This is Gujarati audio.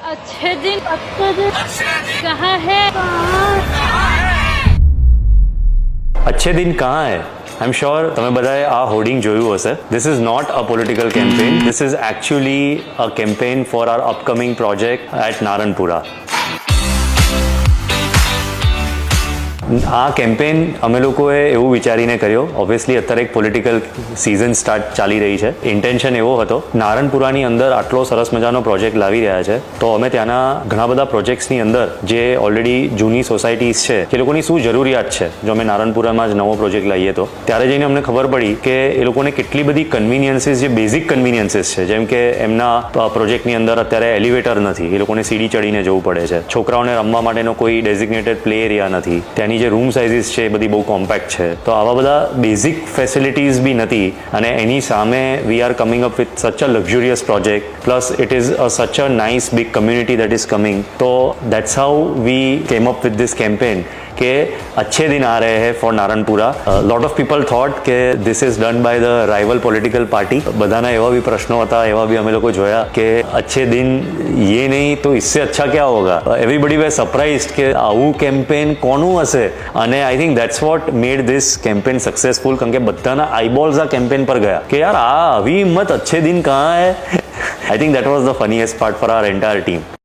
अच्छे दिन अच्छे दिन कहाँ है अच्छे दिन कहाँ હે આઈ એમ શ્યોર તમે બધાએ આ હોર્ડિંગ જોયું હશે this is not a political campaign this is actually a campaign for our upcoming project at Naranpura આ કેમ્પેન અમે લોકોએ એવું વિચારીને કર્યો. ઓબ્વિયસલી અત્યારે એક પોલિટિકલ સિઝન સ્ટાર્ટ ચાલી રહી છે. ઇન્ટેન્શન એવો હતો, નારણપુરાની અંદર આટલો સરસ મજાનો પ્રોજેક્ટ લાવી રહ્યા છે. તો અમે ત્યાંના ઘણા બધા પ્રોજેક્ટ્સની અંદર, જે ઓલરેડી જૂની સોસાયટીઝ છે, એ લોકોની શું જરૂરિયાત છે? જો અમે નારણપુરામાં જ નવો પ્રોજેક્ટ લાવીએ તો. ત્યારે જઈને અમને ખબર પડી કે એ લોકોને કેટલી બધી કન્વિનિયન્સીસ જે બેઝિક કન્વિનિયન્સીસ છે, જેમ કે એમના પ્રોજેક્ટની અંદર અત્યારે એલિવેટર નથી, એ લોકોને સીડી ચડીને જવું પડે છે. છોકરાઓને રમવા માટેનો કોઈ ડેઝિગ્નેટેડ પ્લે એરિયા નથી. એની જે રૂમ સાઇઝિસ છે એ બધી બહુ કોમ્પેક્ટ છે. તો આવા બધા બેઝિક ફેસિલિટીઝ બી નથી અને એની સામે we are coming up with such a luxurious project plus it is a such a nice big community that is coming તો that's how we came up with this campaign કે અચ્છે દિન આ રહે હે for Naranpura. Lot of people thought કે this is done by the rival political party બધાના એવા બી પ્રશ્નો હતા, એવા બી અમે લોકો જોયા કે અચ્છે દિન યે નહીં તો इससे अच्छा હોગા? એવી એવરીબડી વે સરપ્રાઇઝ કે આવું કેમ્પેન કોનું હશે? અને I think that's what made this campaign successful કારણ કે બધાના આઈબોલ્સ આ કેમ્પેન પર ગયા કે યાર આ આવી હિંમત અચ્છે દિન કહા હે I think that was the funniest part for our entire team